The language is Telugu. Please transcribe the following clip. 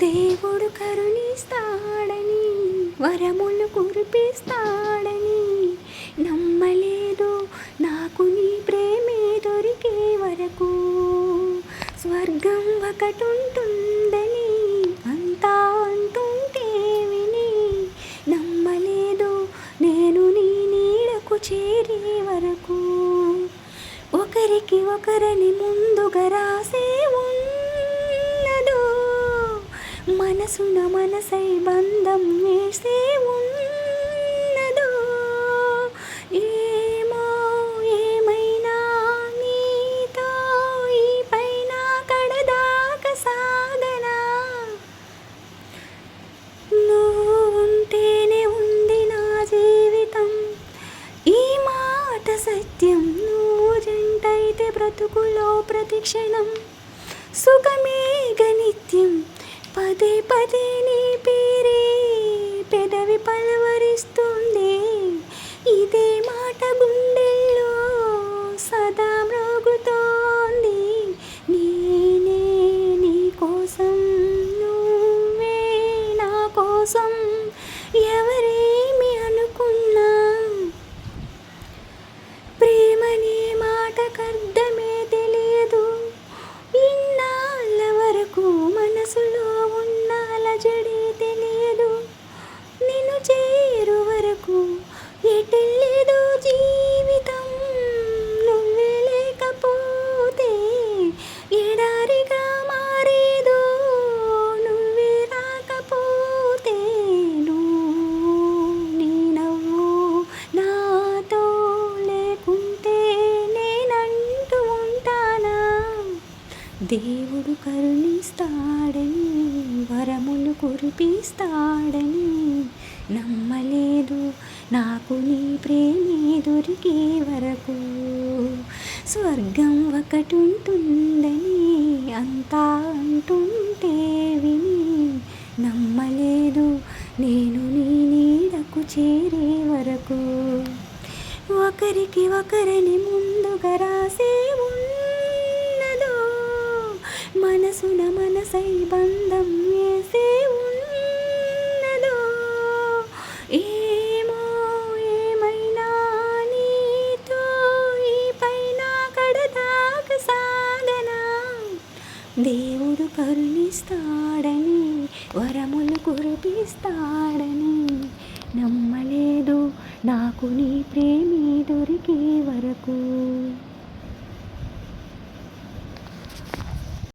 దేవుడు కరుణిస్తాడని వరములు కురిపిస్తాడని. నమ్మలేదు నాకు నీ ప్రేమే దొరికే వరకు. స్వర్గం ఒకటుంటుందని అంతా అంటుంటే విని. నమ్మలేదు నేను నీ నీడకు చేరే వరకు. ఒకరికి ఒకరిని ముందుగా రాసే మనసున మనసై బంధం వేసే ఉన్నదో ఏమో ఏమైనా నీతో ఈ పైన కడదాక సాగనా నువ్వు ఉంటేనే ఉంది నా జీవితం. ఈ మాట సత్యం. నువ్వు జంటైతే బ్రతుకులో ప్రతిక్షణం. సుఖమే నిత్యం కోసం ఎవరేమి అనుకున్నా ప్రేమనే మాట కర్ద దేవుడు కరుణిస్తాడని వరములు కురిపిస్తాడని. నమ్మలేదు నాకు నీ ప్రేమే దొరికే వరకు. స్వర్గం ఒకటుంటుందని అంతా అంటుంటే విని. నమ్మలేదు నేను నీ నీడకు చేరే వరకు. ఒకరికి ఒకరిని ముందుగా రాసే ఉన్నదో మనసున మనసై బంధం వేసే ఉన్నదో. ఏమో ఏమైనా నీతో ఈ పైన కడదాక సాగనా? దేవుడు కరుణిస్తాడని వరములు కురిపిస్తాడని నమ్మలేదు. నాకు నీ ప్రేమి దొరికే వరకు